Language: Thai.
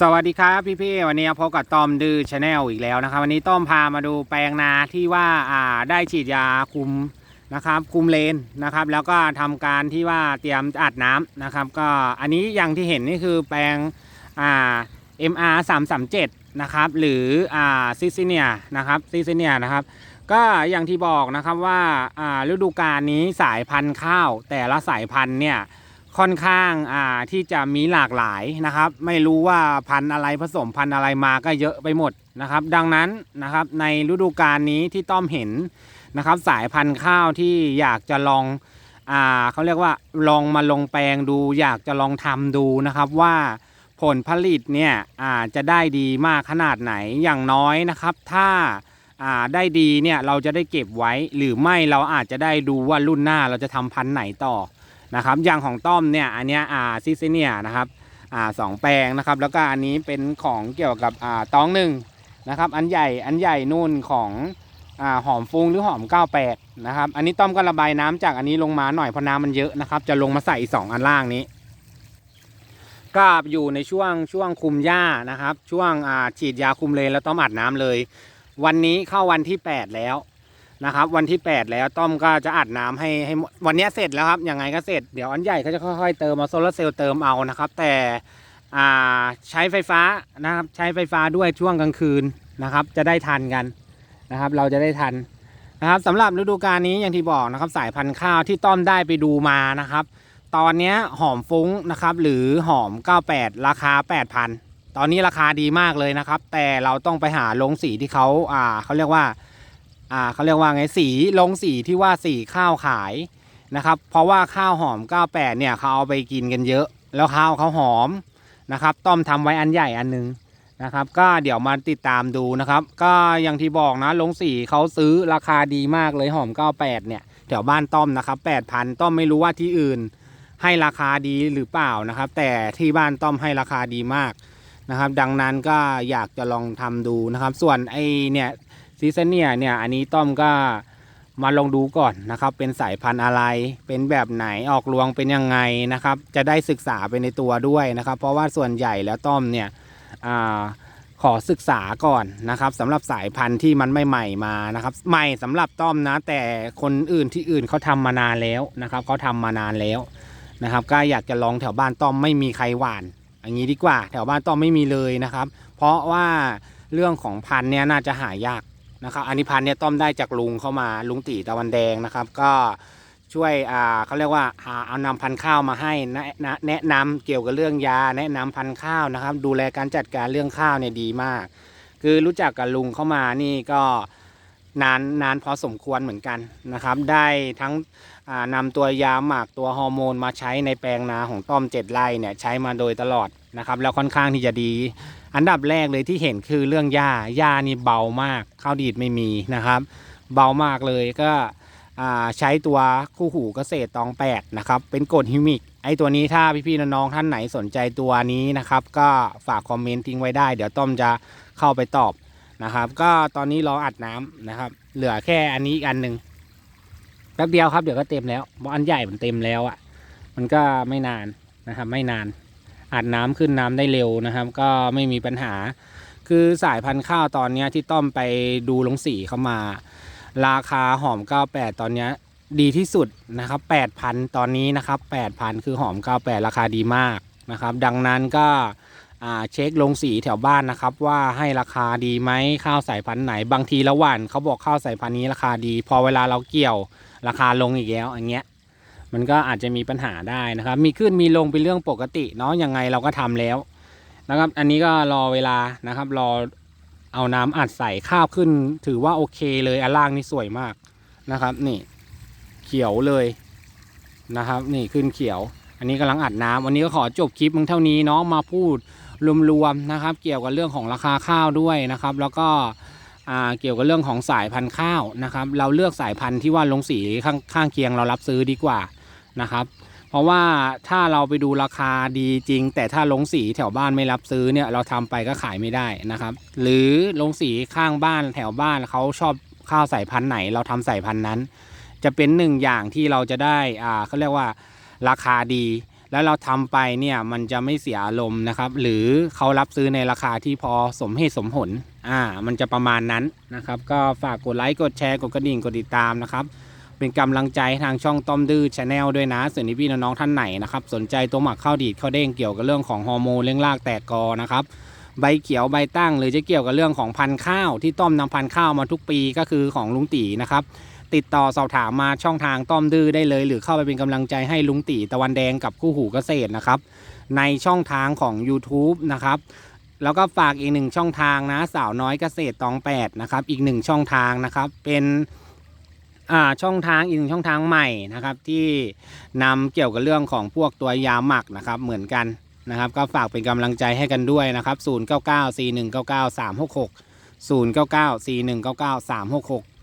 สวัสดีครับพี่พี่วันนี้พบกับต้อมดื้อชาแนลอีกแล้วนะครับ วันนี้ต้อมพามาดูแปลงนาที่ว่าอ่าได้ฉีดยาคุมนะครับ คุมเลนนะครับ แล้วก็ทำการที่ว่าเตรียมอัดน้ำนะครับ ก็อันนี้อย่างที่เห็นนี่คือแปลงอ่า MR 3 3 7นะครับหรืออ่าซิซิเนียนะครับซิซิเนียนะครับ ก็อย่างที่บอกนะครับว่าอ่าฤดูกาลนี้สายพันธุ์ข้าว แต่ละสายพันธุ์เนี่ย ค่อนข้างอ่าที่จะมีหลากหลายนะครับ ไม่รู้ว่าพันธุ์อะไรผสมพันธุ์อะไรมาก็เยอะไปหมดนะครับ ดังนั้นนะครับในฤดูกาลนี้ที่ต้อมเห็นนะครับ สายพันธุ์ข้าวที่อยากจะลองอ่าเขาเรียกว่าลองมาลงแปลงดู อยากจะลองทำดูนะครับว่าผลผลิตเนี่ยอ่าจะได้ดีมากขนาดไหนอย่างน้อยนะครับ ถ้าอ่าได้ดีเนี่ยเราจะได้เก็บไว้ หรือไม่เราอาจจะได้ดูว่ารุ่นหน้าเราจะทำพันธุ์ไหนต่อ นะครับอย่างของต้อมเนี่ยอันเนี้ยอ่าซิซิเนียนะครับอ่าสองแปลงนะครับ แล้วก็อันนี้เป็นของเกี่ยวกับอ่าตองหนึ่งนะครับ อันใหญ่อันใหญ่นู่นของอ่าหอมฟุ้งหรือหอม 98 นะครับ อันนี้ต้อมก็ระบายน้ำจากอันนี้ลงมาหน่อยเพราะน้ำมันเยอะนะครับ จะลงมาใส่อีกสองอันล่างนี้ก็อยู่ในช่วงช่วงคุมหญ้านะครับ ช่วงอ่าฉีดยาคุมเลนแล้วต้อมอัดน้ำเลย วันนี้เข้าวันที่ 8 แล้ว นะครับ วันที่ 8 แล้วต้อมก็จะอัดน้ำให้ให้วันนี้เสร็จแล้วครับยังไงก็เสร็จเดี๋ยวอันใหญ่เขาจะค่อยๆเติมเอาโซลาร์เซลล์เติมเอานะครับ แต่ใช้ไฟฟ้านะครับใช้ไฟฟ้าด้วยช่วงกลางคืนนะครับ จะได้ทันกันนะครับ เราจะได้ทันนะครับสำหรับฤดูกาลนี้อย่างที่บอกนะครับ สายพันธุ์ข้าวที่ต้อมได้ไปดูมานะครับ ตอนนี้หอมฟุ้งนะครับ หรือหอม 98 ราคา 8,000 ตอนนี้ราคาดีมากเลยนะครับ แต่เราต้องไปหาลงสีที่เขาอ่าเขาเรียกว่า อ่าเขาเรียกว่าไงสีลงสีที่ว่าสีข้าวขายนะครับ เพราะว่าข้าวหอม 98 เนี่ยเขาเอาไปกินกันเยอะ แล้วข้าวเขาหอมนะครับ ต้อมทำไว้อันใหญ่อันหนึงนะครับ ก็เดี๋ยวมาติดตามดูนะครับ ก็อย่างที่บอกนะลงสีเขาซื้อราคาดีมากเลยหอม 98 เนี่ยแถวบ้านต้อมนะครับ8,000ต้อมไม่รู้ว่าที่อื่น ให้ราคาดีหรือเปล่านะครับ แต่ที่บ้านต้อมให้ราคาดีมากนะครับ ดังนั้นก็อยากจะลองทำดูนะครับ ส่วนไอเนี่ย ซีซันเนียเนี่ยอันนี้ต้อมก็มาลองดูก่อนนะครับ เป็นสายพันธุ์อะไร เป็นแบบไหนออกรวงเป็นยังไงนะครับ จะได้ศึกษาไปในตัวด้วยนะครับ เพราะว่าส่วนใหญ่แล้วต้อมเนี่ยอขอศึกษาก่อนนะครับสำหรับสายพันธุ์ที่มันไม่ใหม่มานะครับ ใหม่สำหรับต้อมนะ แต่คนอื่นที่อื่นเขาทำมานานแล้วนะครับเขาทำมานานแล้วนะครับ ก็อยากจะลองแถวบ้านต้อมไม่มีใครหวานอย่างนี้ดีกว่า แถวบ้านต้อมไม่มีเลยนะครับ เพราะว่าเรื่องของพันธุ์เนี่ยน่าจะหายาก นะครับอันนี้พันธ์เนี่ยต้อมได้จากลุงเข้ามาลุงตีตะวันแดงนะครับ ก็ช่วยอ่าเขาเรียกว่าหาเอานำพันธุ์ข้าวมาให้แนะนะแนะนำเกี่ยวกับเรื่องยา แนะนำพันธุ์ข้าวนะครับ ดูแลการจัดการเรื่องข้าวเนี่ยดีมาก คือรู้จักกับลุงเข้ามานี่ก็นานนานพอสมควรเหมือนกันนะครับ ได้ทั้งอ่านำตัวยาหมากตัวฮอร์โมนมาใช้ในแปลงนาของต้อมเจ็ดไร่เนี่ยใช้มาโดยตลอดนะครับ แล้วค่อนข้างที่จะดี อันดับแรกเลยที่เห็นคือเรื่องหญ้าหญ้านี่เบามากข้าวดีดไม่มีนะครับ เบามากเลยก็ใช้ตัวคู่หูเกษตรตองแปดนะครับ เป็นกรดฮิมิก ไอตัวนี้ถ้าพี่ๆน้องๆท่านไหนสนใจตัวนี้นะครับ ก็ฝากคอมเมนต์ทิ้งไว้ได้ เดี๋ยวต้อมจะเข้าไปตอบนะครับ ก็ตอนนี้รออัดน้ำนะครับ เหลือแค่อันนี้อีกอันหนึ่งแป๊บเดียวครับเดี๋ยวก็เต็มแล้วเพราะอันใหญ่มันเต็มแล้วอะ่ะ มันก็ไม่นานนะครับ ไม่นาน อัดน้ำขึ้นน้ำได้เร็วนะครับ ก็ไม่มีปัญหา คือสายพันธุ์ข้าวตอนนี้ที่ต้อมไปดูลงสีเข้ามา ราคาหอม 98 ตอนนี้ดีที่สุดนะครับ 8,000 ตอนนี้นะครับ 8,000 คือหอม 98 ราคาดีมากนะครับ ดังนั้นก็เช็คลงสีแถวบ้านนะครับ ว่าให้ราคาดีไหมข้าวสายพันธุ์ไหน บางทีละหว่านเขาบอกข้าวสายพันธุ์นี้ราคาดี พอเวลาเราเกี่ยวราคาลงอีกแล้วอย่างเงี้ย มันก็อาจจะมีปัญหาได้นะครับ มีขึ้นมีลงเป็นเรื่องปกติเนาะยังไงเราก็ทำแล้วนะครับ อันนี้ก็รอเวลานะครับ รอเอาน้ำอัดใส่ข้าวขึ้น ถือว่าโอเคเลยอันล่างนี่สวยมากนะครับ นี่เขียวเลยนะครับ นี่ขึ้นเขียว อันนี้กำลังอัดน้ำวันนี้ก็ขอจบคลิปมึงเท่านี้เนาะมาพูดรวมๆนะครับ เกี่ยวกับเรื่องของราคาข้าวด้วยนะครับ แล้วก็อ่าเกี่ยวกับเรื่องของสายพันธุ์ข้าวนะครับ เราเลือกสายพันธุ์ที่ว่าลงสีข้างข้างเคียงเรารับซื้อดีกว่า นะครับ เพราะว่าถ้าเราไปดูราคาดีจริง แต่ถ้าลงสีแถวบ้านไม่รับซื้อเนี่ยเราทำไปก็ขายไม่ได้นะครับ หรือลงสีข้างบ้านแถวบ้านเขาชอบข้าวสายพันธุ์ไหน เราทำสายพันธุ์นั้น จะเป็นหนึ่งอย่างที่เราจะได้อ่าเขาเรียกว่าราคาดี แล้วเราทำไปเนี่ยมันจะไม่เสียอารมณ์นะครับ หรือเขารับซื้อในราคาที่พอสมเหตุสมผลอ่ามันจะประมาณนั้นนะครับ ก็ฝากกดไลค์กดแชร์กดกระดิ่งกดติดตามนะครับ เป็นกำลังใจทางช่องต้อมดื้อชาแนลด้วยนะส่วนที่พี่น้องท่านไหนนะครับสนใจตัวหมักข้าวดีดข้าวเด้งเกี่ยวกับเรื่องของฮอร์โมนเร่งรากแตกกอนะครับใบเขียวใบตั้งหรือจะเกี่ยวกับเรื่องของพันธุ์ข้าว ที่ต้อมนำพันธุ์ข้าวมาทุกปีก็คือของลุงตีนะครับติดต่อสอบถามมาช่องทางต้อมดื้อได้เลย หรือเข้าไปเป็นกำลังใจให้ลุงตีตะวันแดงกับคู่หูเกษตรนะครับในช่องทางของ YouTube นะครับแล้วก็ฝากอีกหนึ่งช่องทางนะสาวน้อยเกษตรตองแปดนะครับอีกหนึ่งช่องทางนะครับเป็น ช่องทางอีกหนึ่งช่องทางใหม่นะครับ ที่นำเกี่ยวกับเรื่องของพวกตัวยาหมักนะครับเหมือนกันนะครับ ก็ฝากเป็นกำลังใจให้กันด้วยนะครับ 0 9 9 4 1 9 9 3 6 6 0 9 9 4 1 9 9 3 6 6